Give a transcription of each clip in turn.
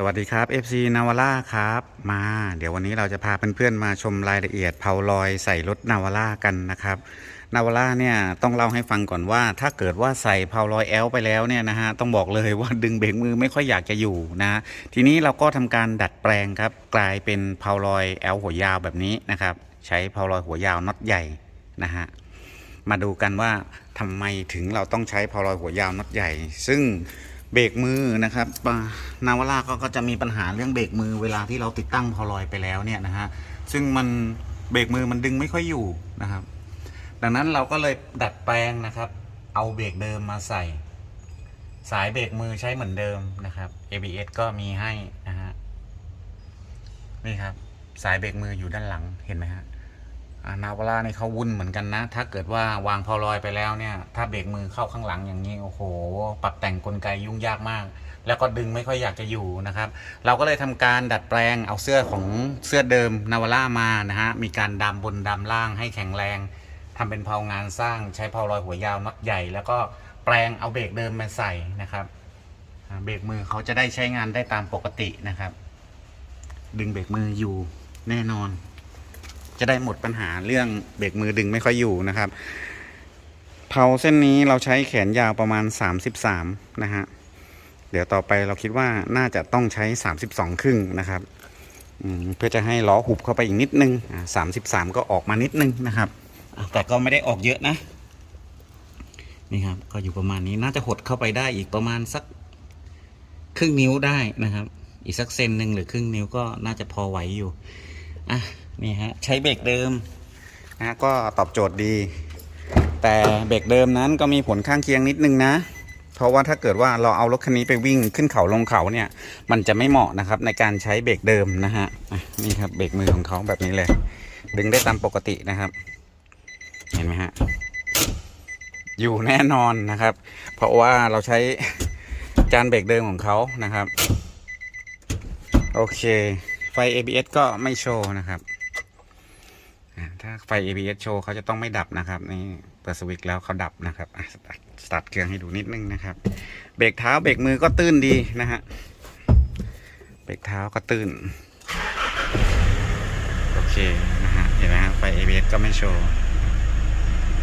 สวัสดีครับ FC นาวาร่าครับมา เดี๋ยววันนี้เราจะพาเพื่อนๆมาชมรายละเอียดเผาลอยใส่รถนาวาร่ากันนะครับนาวาร่าเนี่ยต้องเล่าให้ฟังก่อนว่า ถ้าเกิดว่าใส่เผาลอยแอลไปแล้วเนี่ยนะฮะต้องบอกเลยว่าดึงเบรกมือไม่ค่อยอยากจะอยู่นะทีนี้เราก็ทำการดัดแปลงครับ กลายเป็นเผาลอยแอลหัวยาวแบบนี้นะครับ ใช้เผาลอยหัวยาวน็อตใหญ่นะฮะมาดูกันว่าทำไมถึงเราต้องใช้เพาลอยหัวยาวน็อตใหญ่ ซึ่ง เบรกมือนะครับนาวร่าก็จะมีปัญหาเรื่องเบรกมือเวลาที่เราติดตั้งพาวลอยไปแล้วเนี่ยนะฮะซึ่งมันเบรกมือมันดึงไม่ค่อยอยู่นะครับ ดังนั้นเราก็เลยดัดแปลงนะครับ เอาเบรกเดิมมาใส่ สายเบรกมือใช้เหมือนเดิมนะครับ ABS ก็มีให้นะฮะนี่ครับ สายเบรกมืออยู่ด้านหลังเห็นไหมฮะ นาวาร่านี่เขาวุ่นเหมือนกันนะ ถ้าเกิดว่าวางพอลอยไปแล้วเนี่ย ถ้าเบรกมือเข้าข้างหลังอย่างนี้ โอ้โห ปรับแต่งกลไกยุ่งยากมาก แล้วก็ดึงไม่ค่อยอยากจะอยู่นะครับ เราก็เลยทำการดัดแปลงเอาเสื้อของเสื้อเดิมนาวาร่ามานะฮะ มีการดำบนดำล่างให้แข็งแรงทำเป็นเพางานสร้างใช้เพาลอยหัวยาวน็อตใหญ่ แล้วก็แปลงเอาเบรกเดิมมาใส่นะครับ เบรกมือเขาจะได้ใช้งานได้ตามปกตินะครับ ดึงเบรกมืออยู่แน่นอน จะได้หมดปัญหาเรื่องเบรกมือดึงไม่ค่อยอยู่นะครับเผาเส้นนี้เราใช้แขนยาวประมาณ 33 นะฮะ เดี๋ยวต่อไปเราคิดว่าน่าจะต้องใช้ 32 ครึ่งนะครับ เพื่อจะให้ล้อหุบเข้าไปอีกนิดนึงอ่า33ก็ออกมานิดนึงนะครับ แต่ก็ไม่ได้ออกเยอะนะ นี่ครับ ก็อยู่ประมาณนี้น่าจะหดเข้าไปได้อีกประมาณสักครึ่งนิ้วได้นะครับ อีกสักเซนหนึ่งหรือครึ่งนิ้วก็น่าจะพอไหวอยู่ อะ นี่ฮะใช้เบรกเดิมนะก็ตอบโจทย์ดี แต่เบรกเดิมนั้นก็มีผลข้างเคียงนิดนึงนะ เพราะว่าถ้าเกิดว่าเราเอารถคันนี้ไปวิ่งขึ้นเขาลงเขาเนี่ย มันจะไม่เหมาะนะครับในการใช้เบรกเดิมนะฮะนี่ครับเบรกมือของเขาแบบนี้เลย ดึงได้ตามปกตินะครับ เห็นไหมฮะอยู่แน่นอนนะครับ เพราะว่าเราใช้จานเบรกเดิมของเขานะครับ โอเค ไฟ ABS ก็ไม่โชว์นะครับ ถ้าไฟ ABS โชว์เขาจะต้องไม่ดับนะครับนี่เปิดสวิตช์แล้วเขาดับนะครับสตาร์ทสตาร์ทเครื่องให้ดูนิดนึงนะครับ เบรกเท้าเบรกมือก็ตื้นดีนะฮะเบรกเท้าก็ตื้นโอเคนะฮะเห็นไหมฮะไฟ ABS ก็ไม่โชว์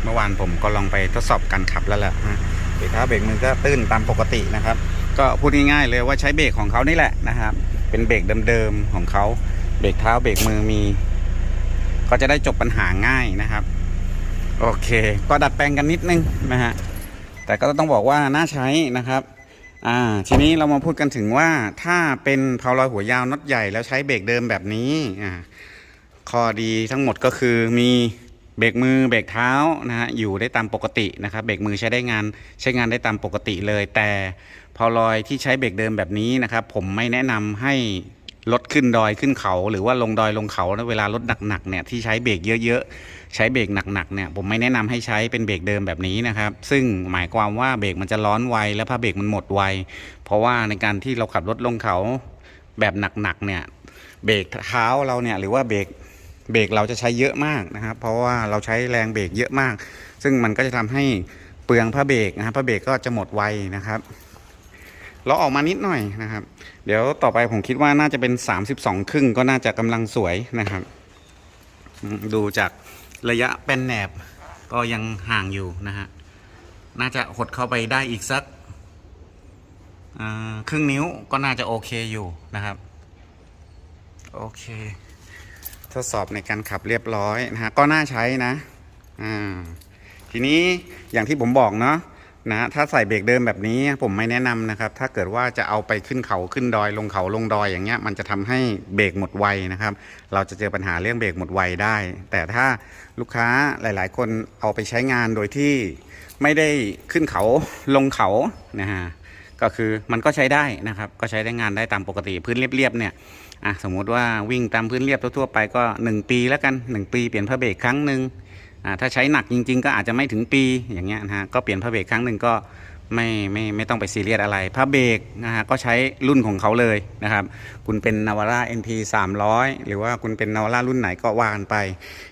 เมื่อวานผมก็ลองไปทดสอบการขับแล้วแหละฮะเบรกเท้าเบรกมือก็ตื้นตามปกตินะครับ ก็พูดง่ายๆเลยว่าใช้เบรกของเขานี่แหละนะครับ เป็นเบรกเดิมๆของเขาเบรกเท้าเบรกมือมี ก็จะได้จบปัญหาง่ายนะครับ โอเค ก็ดัดแปลงกันนิดนึงนะฮะแต่ก็ต้องบอกว่าน่าใช้นะครับอ่าทีนี้เรามาพูดกันถึงว่าถ้าเป็นเพาลอยหัวยาวน็อตใหญ่แล้วใช้เบรกเดิมแบบนี้อ่าข้อดีทั้งหมดก็คือมีเบรกมือเบรกเท้านะฮะอยู่ได้ตามปกตินะครับเบรกมือใช้ได้งานใช้งานได้ตามปกติเลย แต่พอลอยที่ใช้เบรกเดิมแบบนี้นะครับ ผมไม่แนะนำให้ รถขึ้นดอยขึ้นเขา หรือว่าลงดอยลงเขาเวลารถหนักๆเนี่ยที่ใช้เบรกเยอะๆ ใช้เบรกหนักๆเนี่ยผมไม่แนะนำให้ใช้เป็นเบรกเดิมแบบนี้นะครับ ซึ่งหมายความว่าเบรกมันจะร้อนไวแล้วพอเบรกมันหมดไว เพราะว่าในการที่เราขับรถลงเขาแบบหนักๆเนี่ยเบรกเท้าเราเนี่ยหรือว่าเบรกเบรกเราจะใช้เยอะมากนะครับ เพราะว่าเราใช้แรงเบรกเยอะมาก ซึ่งมันก็จะทำให้เปลืองผ้าเบรกนะครับผ้าเบรกก็จะหมดไวนะครับ เราออกมานิดหน่อยนะครับ เดี๋ยวต่อไปผมคิดว่าน่าจะเป็น 32 ครึ่งก็น่าจะกำลังสวยนะครับ ดูจากระยะเป็นแหนบก็ยังห่างอยู่นะฮะ น่าจะหดเข้าไปได้อีกสักครึ่งนิ้วก็น่าจะโอเคอยู่นะครับ โอเค ทดสอบในการขับเรียบร้อยนะฮะก็น่าใช้นะ อ่า ทีนี้อย่างที่ผมบอกเนาะ นะถ้าใส่เบรกเดิมแบบนี้ผมไม่แนะนำนะครับ ถ้าเกิดว่าจะเอาไปขึ้นเขาขึ้นดอยลงเขาลงดอยอย่างเงี้ยมันจะทำให้เบรกหมดไวนะครับ เราจะเจอปัญหาเรื่องเบรกหมดไวได้ แต่ถ้าลูกค้าหลาย ๆ คนเอาไปใช้งานโดยที่ไม่ได้ขึ้นเขาลงเขานะฮะก็คือมันก็ใช้ได้นะครับ ก็ใช้ได้งานได้ตามปกติพื้นเรียบๆเนี่ยอะสมมุติว่าวิ่งตามพื้นเรียบทั่วๆไปก็ 1 ปีแล้วกัน 1 ปีเปลี่ยนผ้าเบรกครั้งหนึ่ง ถ้าใช้หนักจริง ๆ ก็อาจจะไม่ถึงปีอย่างเงี้ยนะฮะก็เปลี่ยนผ้าเบรกครั้งหนึ่งก็ไม่ไม่ไม่ต้องไปซีเรียสอะไรผ้าเบรกนะฮะก็ใช้รุ่นของเขาเลยนะครับ คุณเป็นนาวาร่า NP 300 หรือว่าคุณเป็นนาวาร่ารุ่นไหนก็ว่ากันไป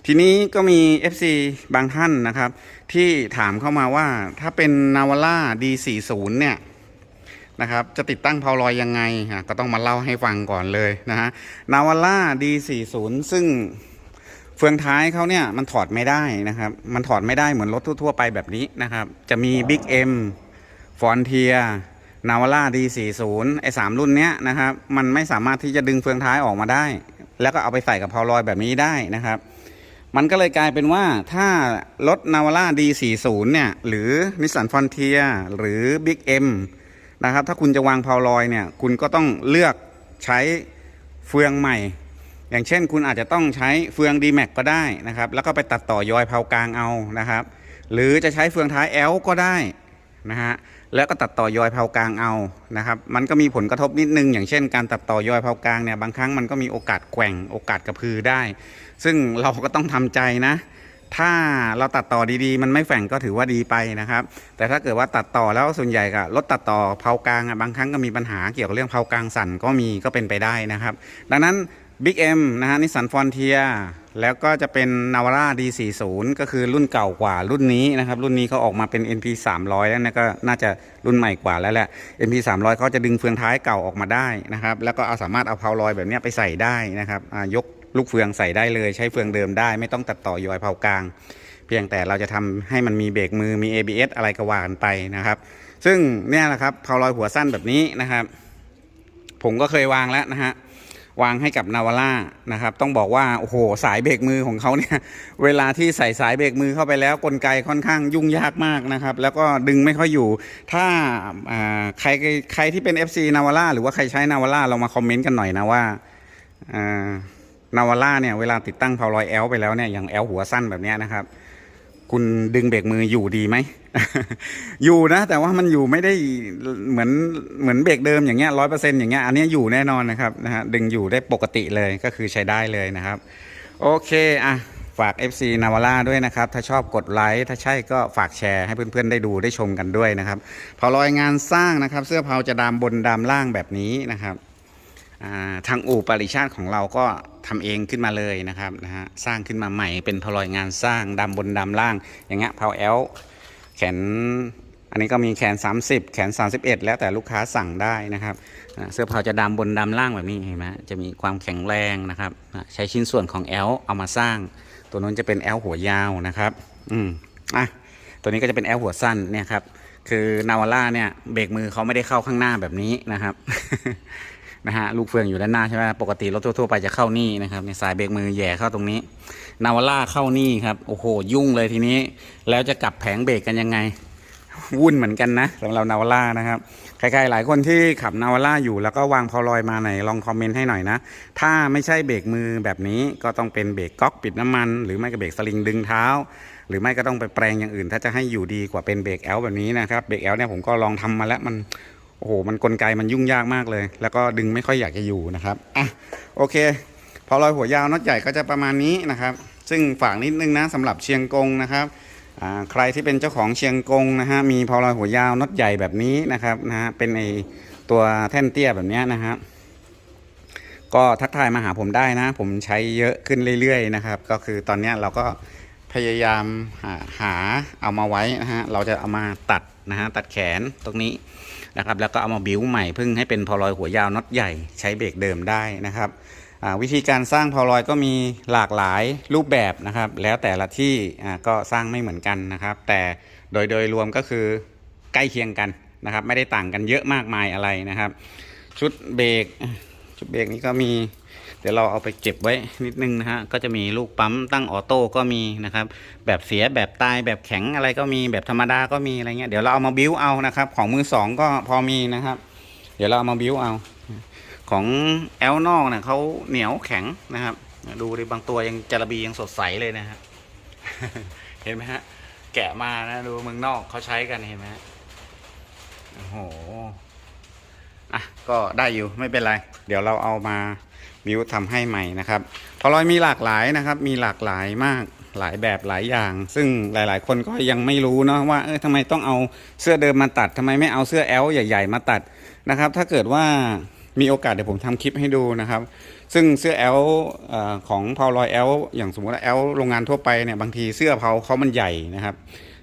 ทีนี้ก็มี FC บางท่านนะครับ ที่ถามเข้ามาว่าถ้าเป็นนาวาร่า D40 เนี่ยนะครับจะติดตั้งเพาลอยยังไงอะก็ต้องมาเล่าให้ฟังก่อนเลยนะฮะนาวาร่า D40 ซึ่ง เฟืองท้ายเขาเนี่ยมันถอดไม่ได้นะครับ มันถอดไม่ได้เหมือนรถทั่วๆไปแบบนี้นะครับ จะมี Big M ฟอนเทียนาวาร่า D40 ไอ้สามรุ่นเนี้ยนะครับ มันไม่สามารถที่จะดึงเฟืองท้ายออกมาได้ แล้วก็เอาไปใส่กับเพาลอยแบบนี้ได้นะครับ มันก็เลยกลายเป็นว่าถ้ารถนาวาร่า D40 เนี่ย หรือ Nissan Frontier หรือ Big M นะครับ ถ้าคุณจะวางเพาลอยเนี่ย คุณก็ต้องเลือกใช้เฟืองใหม่ อย่างเช่น คุณอาจจะต้องใช้เฟือง D-Max ก็ได้นะครับ แล้วก็ไปตัดต่อยอยเพากลางเอานะครับ หรือจะใช้เฟืองท้าย L ก็ได้นะฮะแล้วก็ตัดต่อยอยเพากลางเอานะครับ มันก็มีผลกระทบนิดนึง อย่างเช่น การตัดต่อยอยเพากลางเนี่ยบางครั้งมันก็มีโอกาสแกว่งโอกาสกระพือได้ ซึ่งเราก็ต้องทำใจนะถ้าเราตัดต่อดีๆ มันไม่แฝงก็ถือว่าดีไปนะครับ แต่ถ้าเกิดว่าตัดต่อแล้วส่วนใหญ่กับรถตัดต่อเพากลางอะบางครั้งก็มีปัญหาเกี่ยวกับเรื่องเพากลางสั่นก็มีก็เป็นไปได้นะครับ ดังนั้น Big M นะฮะนิสสันฟอนเทียแล้วก็จะเป็น Navara D40 ก็คือรุ่นเก่ากว่ารุ่นนี้นะครับ รุ่นนี้เขาออกมาเป็น NP 300แล้วนะก็น่าจะรุ่นใหม่กว่าแล้วแหละ NP 300เขาจะดึงเฟืองท้ายเก่าออกมาได้นะครับ แล้วก็เอาสามารถเอาเพาลอยแบบนี้ไปใส่ได้นะครับยกลูกเฟืองใส่ได้เลยใช้เฟืองเดิมได้ ไม่ต้องตัดต่อยอยเพากลาง เพียงแต่เราจะทำให้มันมีเบรกมือมี ABS อะไรก็ว่ากันไปนะครับ ซึ่งเนี่ยแหละครับเพาลอยหัวสั้นแบบนี้นะครับ ผมก็เคยวางแล้วนะฮะ วางให้กับนาวาร่านะครับ ต้องบอกว่าโอ้โหสายเบรกมือของเขาเนี่ยเวลาที่ใส่สายเบรกมือเข้าไปแล้วกลไกค่อนข้างยุ่งยากมากนะครับ แล้วก็ดึงไม่ค่อยอยู่ ถ้าใครใครที่เป็น FC นาวาร่าหรือว่าใครใช้นาวาร่าเรามาคอมเมนต์กันหน่อยนะว่านาวาร่าเนี่ยเวลาติดตั้งเพาลอยแอลไปแล้วเนี่ยอย่างแอลหัวสั้นแบบนี้นะครับ คุณดึงเบรกมืออยู่ดีไหม อยู่นะ แต่ว่ามันอยู่ไม่ได้เหมือนเหมือนเบรกเดิมอย่างเงี้ยร้อยเปอร์เซ็นต์อย่างเงี้ยอันนี้อยู่แน่นอนนะครับนะฮะดึงอยู่ได้ปกติเลยก็คือใช้ได้เลยนะครับ โอเคอะฝาก FC n a v a r a ด้วยนะครับ ถ้าชอบกดไลค์ ถ้าใช่ก็ฝากแชร์ให้เพื่อนๆ ได้ดูได้ชมกันด้วยนะครับเผาลอยงานสร้างนะครับ เสื้อเผาจะดามบนดามล่างแบบนี้นะครับทางอู่ปริชาติของเราก็ ทำเองขึ้นมาเลยนะครับนะฮะสร้างขึ้นมาใหม่เป็นพลอยงานสร้างดำบนดำล่างอย่างเงี้ยเพาแอลแขนอันนี้ก็มีแขน 30 แขน 31 แล้วแต่ลูกค้าสั่งได้นะครับเสื้อผ้าจะดำบนดำล่างแบบนี้เห็นไหมจะมีความแข็งแรงนะครับใช้ชิ้นส่วนของแอลเอามาสร้าง ตัวนู้นจะเป็นแอลหัวยาวนะครับอืมอะตัวนี้ก็จะเป็นแอลหัวสั้นเนี่ยครับคือนาวาร่าเนี่ยเบรกมือเขาไม่ได้เข้าข้างหน้าแบบนี้นะครับ นะฮะลูกเฟืองอยู่ด้านหน้าใช่ไหมปกติรถทั่วๆไปจะเข้านี่นะครับในสายเบรกมือแย่เข้าตรงนี้ นาวาร่าเข้านี่ครับโอ้โหยุ่งเลยทีนี้ แล้วจะกลับแผงเบรกกันยังไง วุ่นเหมือนกันนะสำหรับนาวาร่านะครับใครๆหลายคนที่ขับนาวาร่าอยู่แล้วก็วางพอลอยมาไหนลองคอมเมนต์ให้หน่อยนะถ้าไม่ใช่เบรกมือแบบนี้ก็ต้องเป็นเบรกก๊อกปิดน้ำมัน หรือไม่ก็เบรกสลิงดึงเท้า หรือไม่ก็ต้องไปแปลงอย่างอื่น ถ้าจะให้อยู่ดีกว่าเป็นเบรกแอลแบบนี้นะครับเบรกแอลเนี่ยผมก็ลองทำมาแล้วมัน อ้โหมันกลไกมันยุ่งยากมากเลย แล้วก็ดึงไม่ค่อยอยากจะอยู่นะครับอะโอเค พอลอยหัวยาวน็อตใหญ่ก็จะประมาณนี้นะครับ ซึ่งฝากนิดนึงนะสำหรับเชียงกงนะครับใครที่เป็นเจ้าของเชียงกงนะฮะมีพอลอยหัวยาวน็อตใหญ่แบบนี้นะครับนะฮะเป็นไอตัวแท่นเตี้ยแบบนี้นะฮะก็ทักทายมาหาผมได้นะ ผมใช้เยอะขึ้นเรื่อยๆนะครับ ก็คือตอนนี้เราก็พยายามหาหาเอามาไว้นะฮะเราจะเอามาตัดนะฮะตัดแขนตรงนี้ นะครับแล้วก็เอามาบิ้วใหม่เพิ่งให้เป็นพอลอยหัวยาวน็อตใหญ่ใช้เบรกเดิมได้นะครับวิธีการสร้างพอลอยก็มีหลากหลายรูปแบบนะครับ แล้วแต่ละที่ก็สร้างไม่เหมือนกันนะครับ แต่โดยโดยรวมก็คือใกล้เคียงกันนะครับ ไม่ได้ต่างกันเยอะมากมายอะไรนะครับ ชุดเบรกชุดเบรกนี้ก็มี เดี๋ยวเราเอาไปเก็บไว้นิดนึงนะฮะก็จะมีลูกปั๊มตั้งออโต้ก็มีนะครับ แบบเสียแบบตายแบบแข็งอะไรก็มีแบบธรรมดาก็มีอะไรเงี้ยเดี๋ยวเราเอามาบิ้วเอานะครับ ของมือสองก็พอมีนะครับ เดี๋ยวเราเอามาบิ้วเอา ของแอลนอกเนี่ยเขาเหนียวแข็งนะครับดูดิบางตัวยังจระบียังสดใสเลยนะฮะเห็นไหมฮะ แกะมานะดูเมืองนอกเขาใช้กันเห็นไหมฮะโอ้โหอะก็ได้อยู่ไม่เป็นไร เดี๋ยวเราเอามา บิวทำให้ใหม่นะครับพอลอยมีหลากหลายนะครับ มีหลากหลายมากหลายแบบหลายอย่าง ซึ่งหลาย ๆ คนก็ยังไม่รู้เนาะว่าเออทำไมต้องเอาเสื้อเดิมมาตัดทำไมไม่เอาเสื้อแอลใหญ่ ๆ มาตัดนะครับ ถ้าเกิดว่ามีโอกาสเดี๋ยวผมทำคลิปให้ดูนะครับ ซึ่งเสื้อแอลของพาลอยแอลอย่างสมมติว่าแอลโรงงานทั่วไปเนี่ยบางทีเสื้อเพาเขามันใหญ่นะครับ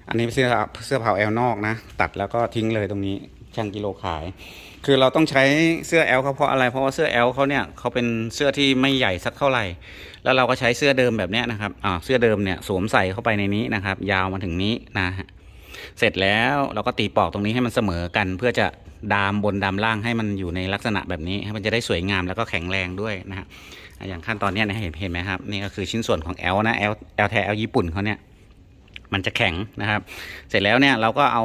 อันนี้เสื้อเสื้อเผาแอลนอกนะ ตัดแล้วก็ทิ้งเลยตรงนี้ช่างกิโลขาย คือเราต้องใช้เสื้อแอลเขาเพราะอะไร เพราะว่าเสื้อแอลเขาเนี่ยเขาเป็นเสื้อที่ไม่ใหญ่สักเท่าไหร่ แล้วเราก็ใช้เสื้อเดิมแบบเนี้ยนะครับอ่าเสื้อเดิมเนี่ยสวมใส่เข้าไปในนี้นะครับ ยาวมาถึงนี้นะฮะเสร็จแล้วเราก็ตีปอกตรงนี้ให้มันเสมอกัน เพื่อจะดามบนดามล่างให้มันอยู่ในลักษณะแบบนี้ให้มันจะได้สวยงามแล้วก็แข็งแรงด้วยนะฮะอย่างขั้นตอนเนี้ยนะเห็นเห็นไหมครับนี่ก็คือชิ้นส่วนของแอลนะแอลแอลแท้แอลญี่ปุ่นเขาเนี่ยมันจะแข็งนะครับ เสร็จแล้วเนี่ยเราก็เอา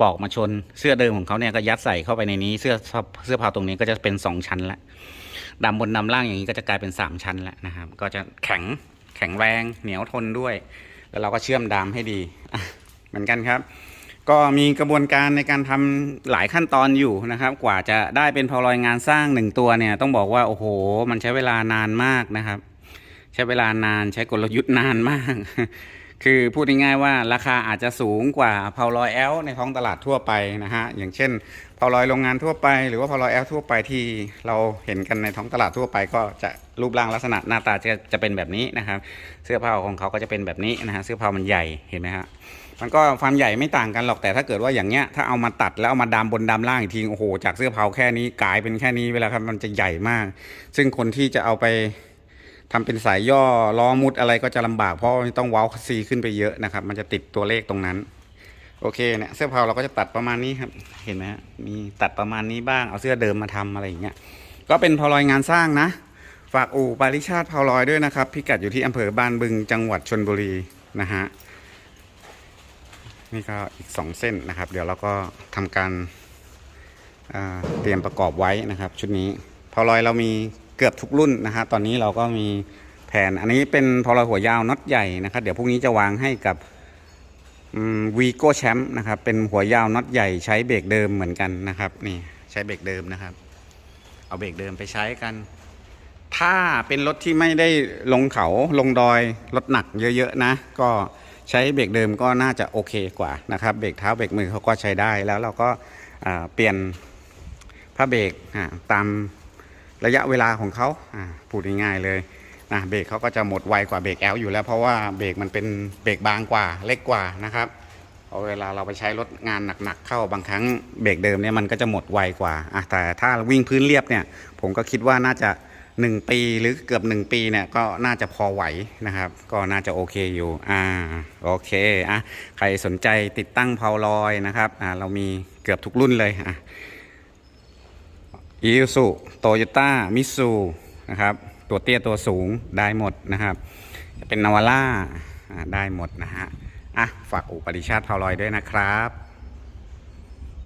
ปอกมาชนเสื้อเดิมของเขาเนี่ยก็ยัดใส่เข้าไปในนี้ เสื้อเสื้อผ้าตรงนี้ก็จะเป็นสองชั้นละดำบนดำล่างอย่างนี้ก็จะกลายเป็นสามชั้นแล้วนะครับ ก็จะแข็งแข็งแรงเหนียวทนด้วย แล้วเราก็เชื่อมดามให้ดีเหมือนกันครับ ก็มีกระบวนการในการทำหลายขั้นตอนอยู่นะครับ กว่าจะได้เป็นพอลอยงานสร้างหนึ่งตัวเนี่ย ต้องบอกว่าโอ้โห มันใช้เวลานานมากนะครับ ใช้เวลานานใช้กลยุทธ์นานมาก คือพูดง่ายๆว่าราคาอาจจะสูงกว่าพาวลอยแอลในท้องตลาดทั่วไปนะฮะอย่างเช่นพาวลอยโรงงานทั่วไป หรือว่าพาวลอยแอลทั่วไปที่เราเห็นกันในท้องตลาดทั่วไป ก็จะรูปร่างลักษณะหน้าตาจะจะเป็นแบบนี้นะครับ เสื้อผ้าของเขาก็จะเป็นแบบนี้นะฮะเสื้อผ้ามันใหญ่เห็นไหมฮะมันก็ความใหญ่ไม่ต่างกันหรอกแต่ถ้าเกิดว่าอย่างเงี้ยถ้าเอามาตัดแล้วเอามาดามบนดามล่างอีกทีโอ้โหจากเสื้อเผาแค่นี้กลายเป็นแค่นี้เวลาครับมันจะใหญ่มาก ซึ่งคนที่จะเอาไป ทำเป็นสายย่อล้อมุดอะไรก็จะลำบากเพราะต้องเว้าซีขึ้นไปเยอะนะครับ มันจะติดตัวเลขตรงนั้น โอเคเนี่ยเสื้อเผาเราก็จะตัดประมาณนี้ครับ เห็นไหมฮะมีตัดประมาณนี้บ้างเอาเสื้อเดิมมาทำอะไรอย่างเงี้ยก็เป็นพอลอยงานสร้างนะฝากอู่ปาริชาติพาลอยด้วยนะครับ พิกัดอยู่ที่อำเภอบ้านบึงจังหวัดชนบุรีนะฮะนี่ก็อีกสองเส้นนะครับ เดี๋ยวเราก็ทำการอ่าเตรียมประกอบไว้นะครับ ชุดนี้พอลอยเรามี เกือบทุกรุ่นนะฮะตอนนี้เราก็มีแผนอันนี้เป็นพอลหัวยาวน็อตใหญ่นะครับ เดี๋ยวพรุ่งนี้จะวางให้กับวีโก้แชมป์นะครับ เป็นหัวยาวน็อตใหญ่ใช้เบรกเดิมเหมือนกันนะครับนี่ใช้เบรกเดิมนะครับ เอาเบรกเดิมไปใช้กัน ถ้าเป็นรถที่ไม่ได้ลงเขาลงดอยรถหนักเยอะๆนะ ก็ใช้เบรกเดิมก็น่าจะโอเคกว่านะครับเบรกเท้าเบรกมือเขาก็ใช้ได้แล้วเราก็เปลี่ยนผ้าเบรกตาม ระยะเวลาของเขาพูดง่ายๆเลยนะเบรกเขาก็จะหมดไวกว่าเบรกแอลอยู่แล้วเพราะว่าเบรกมันเป็นเบรกบางกว่าเล็กกว่านะครับพอเวลาเราไปใช้รถงานหนักๆเข้าบางครั้งเบรกเดิมเนี่ยมันก็จะหมดไวกว่าอะแต่ถ้าวิ่งพื้นเรียบเนี่ยผมก็คิดว่าน่าจะ 1 ปีหรือเกือบ 1 ปีเนี่ยก็น่าจะพอไหวนะครับ ก็น่าจะโอเคอยู่อ่าโอเคอะใครสนใจติดตั้งเพาลอยนะครับอ่าเรามีเกือบทุกรุ่นเลยอะ อีซูโตโยต้ามิสูนะครับตัวเตี้ยตัวสูงได้หมดนะครับจะเป็นนาวาร่าได้หมดนะฮะอะฝากอุปริชาติเพาลอยด้วยนะครับ